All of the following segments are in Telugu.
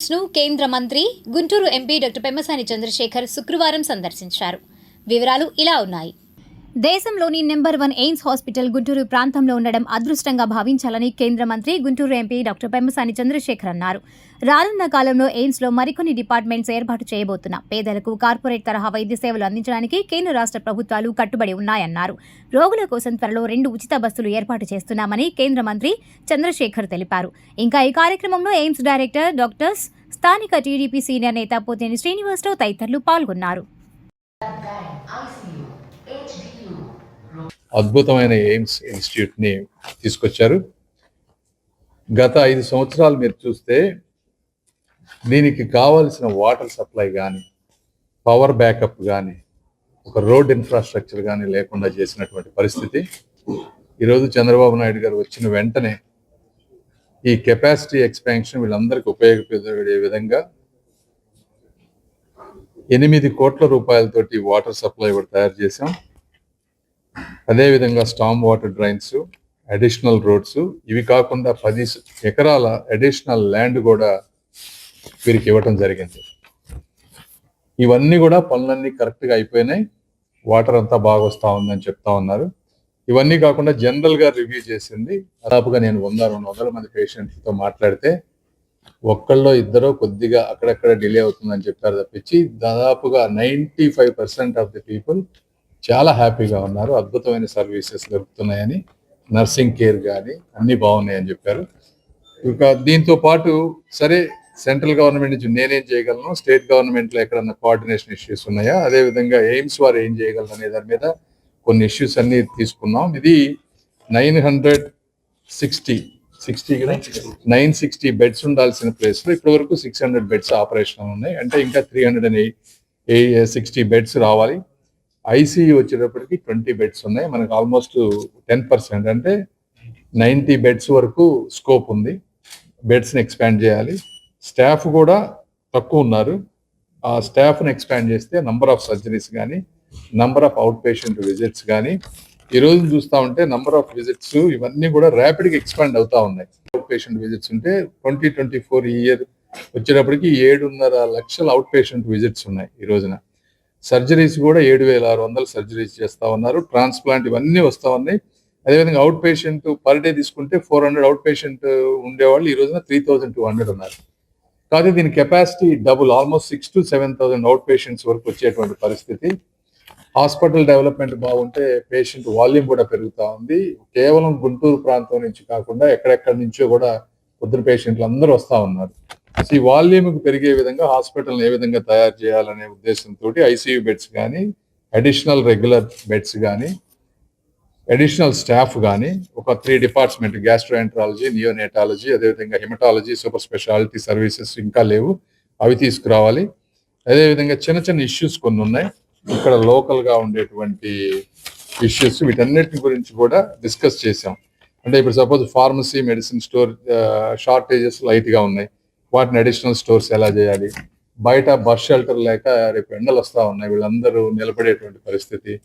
ను కేంద్ర మంత్రి గుంటూరు ఎంపీ డాక్టర్ పెమ్మసాని చంద్రశేఖర్ శుక్రవారం సందర్శించారు. వివరాలు ఇలా ఉన్నాయి. దేశంలోని number one AIIMS hospital Guntur ప్రాంతంలో ఉండడం అదృష్టంగా భావించాలని కేంద్ర మంత్రి గుంటూరు ఎంపీ డాక్టర్ పెమ్మసాని చంద్రశేఖర్ అన్నారు. రానున్న కాలంలో ఎయిమ్స్లో మరికొన్ని డిపార్ట్మెంట్స్ ఏర్పాటు చేయబోతున్న. పేదలకు కార్పొరేట్ తరహా వైద్య సేవలు అందించడానికి కేంద్ర రాష్ట్ర ప్రభుత్వాలు కట్టుబడి ఉన్నాయన్నారు. రోగుల కోసం త్వరలో రెండు ఉచిత బస్సులు ఏర్పాటు చేస్తున్నామని కేంద్ర మంత్రి చంద్రశేఖర్ తెలిపారు. ఇంకా ఈ కార్యక్రమంలో ఎయిమ్స్ డైరెక్టర్ డాక్టర్స్ స్థానిక టీడీపీ సీనియర్ నేత పోతేని శ్రీనివాసరావు తదితరులు పాల్గొన్నారు. అద్భుతమైన ఎయిమ్స్ ఇన్స్టిట్యూట్ని తీసుకొచ్చారు. గత ఐదు సంవత్సరాలు మీరు చూస్తే దీనికి కావలసిన వాటర్ సప్లై కానీ పవర్ బ్యాకప్ కానీ ఒక రోడ్ ఇన్ఫ్రాస్ట్రక్చర్ కానీ లేకుండా చేసినటువంటి పరిస్థితి. ఈరోజు చంద్రబాబు నాయుడు గారు వచ్చిన వెంటనే ఈ కెపాసిటీ ఎక్స్పాన్షన్ వీళ్ళందరికీ ఉపయోగపడే విధంగా ఎనిమిది కోట్ల రూపాయలతోటి వాటర్ సప్లై కూడా తయారు చేసాం అదేవిధంగా storm water drains additional roads ఇవి కాకుండా పది ఎకరాల అడిషనల్ ల్యాండ్ కూడా వీరికి ఇవ్వటం జరిగింది. ఇవన్నీ కూడా పనులన్నీ కరెక్ట్గా అయిపోయినాయి. వాటర్ అంతా బాగా వస్తూ ఉందని చెప్తా ఉన్నారు. ఇవన్నీ కాకుండా జనరల్గా రివ్యూ చేసింది. దాదాపుగా నేను వంద రెండు వందల మంది పేషెంట్స్తో మాట్లాడితే ఒక్కళ్ళో ఇద్దరు కొద్దిగా అక్కడక్కడ డిలే అవుతుందని చెప్పారు తప్పించి దాదాపుగా ninety five percent of the people చాలా హ్యాపీగా ఉన్నారు. అద్భుతమైన సర్వీసెస్ దొరుకుతున్నాయని నర్సింగ్ కేర్ కానీ అన్ని బాగున్నాయని చెప్పారు. ఇక దీంతో పాటు సరే సెంట్రల్ గవర్నమెంట్ నుంచి నేనేం చేయగలను? స్టేట్ గవర్నమెంట్లో ఎక్కడన్నా కోఆర్డినేషన్ ఇష్యూస్ ఉన్నాయా? అదే విధంగా ఎయిమ్స్ వారు ఏం చేయగలరు అనే దాని మీద కొన్ని ఇష్యూస్ అన్ని తీసుకున్నాం. ఇది nine hundred sixty sixty nine sixty beds ఉండాల్సిన ప్లేస్లో ఇప్పటి వరకు సిక్స్ హండ్రెడ్ బెడ్స్ ఆపరేషన్ ఉన్నాయి. అంటే ఇంకా three hundred and sixty beds రావాలి. ఐసీయూ వచ్చేటప్పటికి ట్వంటీ బెడ్స్ ఉన్నాయి. మనకు ఆల్మోస్ట్ టెన్ పర్సెంట్ అంటే నైంటీ బెడ్స్ వరకు స్కోప్ ఉంది. బెడ్స్ని ఎక్స్పాండ్ చేయాలి. స్టాఫ్ కూడా తక్కువ ఉన్నారు. ఆ స్టాఫ్ని ఎక్స్పాండ్ చేస్తే నంబర్ ఆఫ్ సర్జరీస్ కానీ number of out patient visits కానీ ఈ రోజు చూస్తా ఉంటే నంబర్ ఆఫ్ విజిట్స్ ఇవన్నీ కూడా ర్యాపిడ్గా ఎక్స్పాండ్ అవుతా ఉన్నాయి. అవుట్ పేషెంట్ విజిట్స్ ఉంటే ట్వంటీ ట్వంటీ ఫోర్ ఇయర్ వచ్చేటప్పటికి ఏడున్నర లక్షల అవుట్ పేషెంట్ విజిట్స్ ఉన్నాయి ఈ రోజున. సర్జరీస్ కూడా ఏడు వేల ఆరు వందల సర్జరీస్ చేస్తా ఉన్నారు. ట్రాన్స్ప్లాంట్ ఇవన్నీ వస్తా ఉన్నాయి. అదేవిధంగా అవుట్ పేషెంట్ పర్ డే తీసుకుంటే ఫోర్ హండ్రెడ్ అవుట్ పేషెంట్ ఉండేవాళ్ళు ఈ రోజున త్రీ థౌజండ్ టూ హండ్రెడ్ ఉన్నారు. కాదు దీని capacity double almost six to seven thousand out patients వరకు వచ్చేటువంటి పరిస్థితి. హాస్పిటల్ డెవలప్మెంట్ బాగుంటే పేషెంట్ వాల్యూమ్ కూడా పెరుగుతా ఉంది. కేవలం గుంటూరు ప్రాంతం నుంచి కాకుండా ఎక్కడెక్కడి నుంచో కూడా పొద్దున పేషెంట్లు అందరూ వస్తా ఉన్నారు. సో ఈ వాల్యూమ్ పెరిగే విధంగా హాస్పిటల్ని ఏ విధంగా తయారు చేయాలనే ఉద్దేశంతో ఐసీయూ బెడ్స్ కానీ అడిషనల్ రెగ్యులర్ బెడ్స్ కానీ అడిషనల్ స్టాఫ్ కానీ ఒక త్రీ డిపార్ట్మెంట్ గ్యాస్ట్రోఎంట్రాలజీ నియోనేటాలజీ అదేవిధంగా హిమటాలజీ సూపర్ స్పెషాలిటీ సర్వీసెస్ ఇంకా లేవు. అవి తీసుకురావాలి. అదేవిధంగా చిన్న చిన్న ఇష్యూస్ కొన్ని ఉన్నాయి. ఇక్కడ లోకల్గా ఉండేటువంటి ఇష్యూస్ వీటన్నిటి గురించి కూడా డిస్కస్ చేసాం అంటే ఇప్పుడు suppose pharmacy medicine store shortages లైట్గా ఉన్నాయి. వాటిని అడిషనల్ స్టోర్స్ ఎలా చేయాలి? బయట బస్ షెల్టర్ లేక రేపు ఎండలు వస్తా ఉన్నాయి వీళ్ళందరూ నిలబడేటువంటి పరిస్థితి.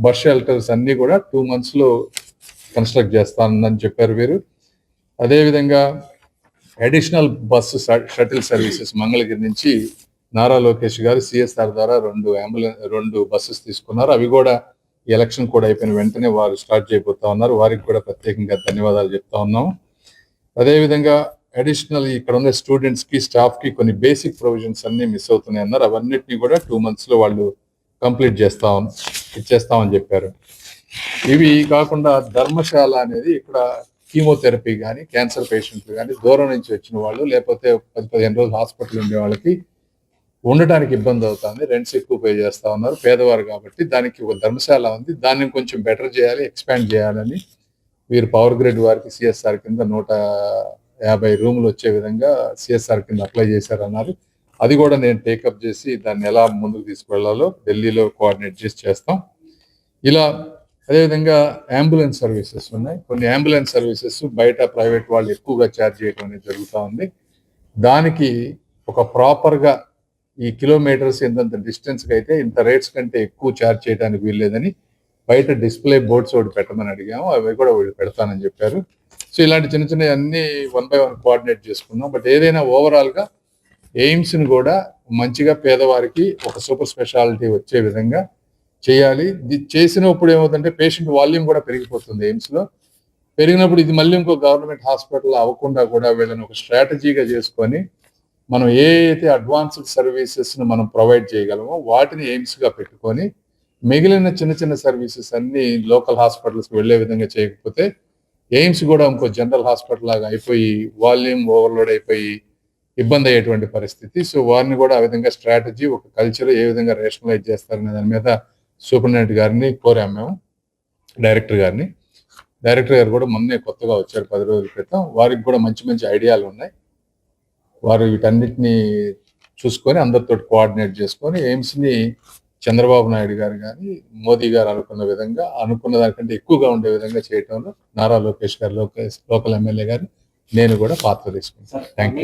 బస్ షెల్టర్స్ అన్ని కూడా టూ మంత్స్లో కన్స్ట్రక్ట్ చేస్తానని చెప్పారు వీరు. అదేవిధంగా additional bus shuttle services Mangalagiri నుంచి నారా లోకేష్ గారు సిఎస్ఆర్ ద్వారా రెండు అంబులెన్స్ రెండు బస్సెస్ తీసుకున్నారు. అవి కూడా ఈ ఎలక్షన్ కూడా అయిపోయిన వెంటనే వారు స్టార్ట్ చేయబోతా ఉన్నారు. వారికి కూడా ప్రత్యేకంగా ధన్యవాదాలు చెప్తా ఉన్నాము. అదేవిధంగా అడిషనల్ ఇక్కడ ఉన్న స్టూడెంట్స్కి స్టాఫ్కి కొన్ని బేసిక్ ప్రొవిజన్స్ అన్ని మిస్ అవుతున్నాయి అన్నారు. అవన్నిటిని కూడా టూ మంత్స్లో వాళ్ళు కంప్లీట్ చేస్తాం ఇచ్చేస్తామని చెప్పారు. ఇవి కాకుండా ధర్మశాల అనేది ఇక్కడ కీమోథెరపీ కానీ క్యాన్సర్ పేషెంట్లు కానీ దూరం నుంచి వచ్చిన వాళ్ళు లేకపోతే పది పదిహేను రోజులు హాస్పిటల్ ఉండే వాళ్ళకి ఉండటానికి ఇబ్బంది అవుతుంది. రెంట్స్ ఎక్కువ పే చేస్తా ఉన్నారు. పేదవారు కాబట్టి దానికి ఒక ధర్మశాల ఉంది. దాన్ని కొంచెం బెటర్ చేయాలి ఎక్స్పాండ్ చేయాలని వీరు పవర్ గ్రిడ్ వారికి సిఎస్ఆర్ కింద నూట యాభై రూములు వచ్చే విధంగా సిఎస్ఆర్ కింద అప్లై చేశారన్నారు. అది కూడా నేను టేకప్ చేసి దాన్ని ఎలా ముందుకు తీసుకువెళ్ళాలో ఢిల్లీలో కోఆర్డినేట్ చేసి చేస్తాం. ఇలా అదేవిధంగా అంబులెన్స్ సర్వీసెస్ ఉన్నాయి. కొన్ని అంబులెన్స్ సర్వీసెస్ బయట ప్రైవేట్ వాళ్ళు ఎక్కువగా ఛార్జ్ చేయడం అనేది జరుగుతూ ఉంది. దానికి ఒక ప్రాపర్గా ఈ కిలోమీటర్స్ ఎంతంత డిస్టెన్స్కి అయితే ఇంత రేట్స్ కంటే ఎక్కువ ఛార్జ్ చేయడానికి వీల్లేదని బయట డిస్ప్లే బోర్డ్స్ ఒకటి పెట్టమని అడిగాము. అవి కూడా వీళ్ళు పెడతానని చెప్పారు. సో ఇలాంటి చిన్న చిన్న అన్ని వన్ బై వన్ కోఆర్డినేట్ చేసుకున్నాం. బట్ ఏదైనా ఓవరాల్గా ఎయిమ్స్ని కూడా మంచిగా పేదవారికి ఒక సూపర్ స్పెషాలిటీ వచ్చే విధంగా చేయాలి. ఇది చేసినప్పుడు ఏమవుతుందంటే పేషెంట్ వాల్యూమ్ కూడా పెరిగిపోతుంది ఎయిమ్స్లో పెరిగినప్పుడు ఇది మళ్ళీ ఇంకో గవర్నమెంట్ హాస్పిటల్ అవ్వకుండా కూడా వీళ్ళని ఒక స్ట్రాటజీగా చేసుకొని మనం ఏ అయితే అడ్వాన్స్డ్ సర్వీసెస్ను మనం ప్రొవైడ్ చేయగలమో వాటిని ఎయిమ్స్గా పెట్టుకొని మిగిలిన చిన్న చిన్న సర్వీసెస్ అన్ని లోకల్ హాస్పిటల్స్కి వెళ్ళే విధంగా చేయకపోతే ఎయిమ్స్ కూడా ఇంకో జనరల్ హాస్పిటల్ లాగా అయిపోయి వాల్యూమ్ ఓవర్లోడ్ అయిపోయి ఇబ్బంది అయ్యేటువంటి పరిస్థితి. సో వారిని కూడా ఆ విధంగా స్ట్రాటజీ ఒక కల్చర్ ఏ విధంగా రేషనలైజ్ చేస్తారనే దాని మీద సూపరింటెండెంట్ గారిని కోరాం మేము డైరెక్టర్ గారిని. డైరెక్టర్ గారు కూడా మొన్నే కొత్తగా వచ్చారు పది రోజుల క్రితం. వారికి కూడా మంచి మంచి ఐడియాలు ఉన్నాయి. వారు వీటన్నిటిని చూసుకొని అందరితో కోఆర్డినేట్ చేసుకొని ఎయిమ్స్ని చంద్రబాబు నాయుడు గారు కానీ మోదీ గారు అనుకున్న విధంగా అనుకున్న దానికంటే ఎక్కువగా ఉండే విధంగా చేయటంలో నారా లోకేష్ గారు లోకేష్ లోకల్ ఎమ్మెల్యే గారు నేను కూడా పాత్ర తీసుకుంటాను. Thank you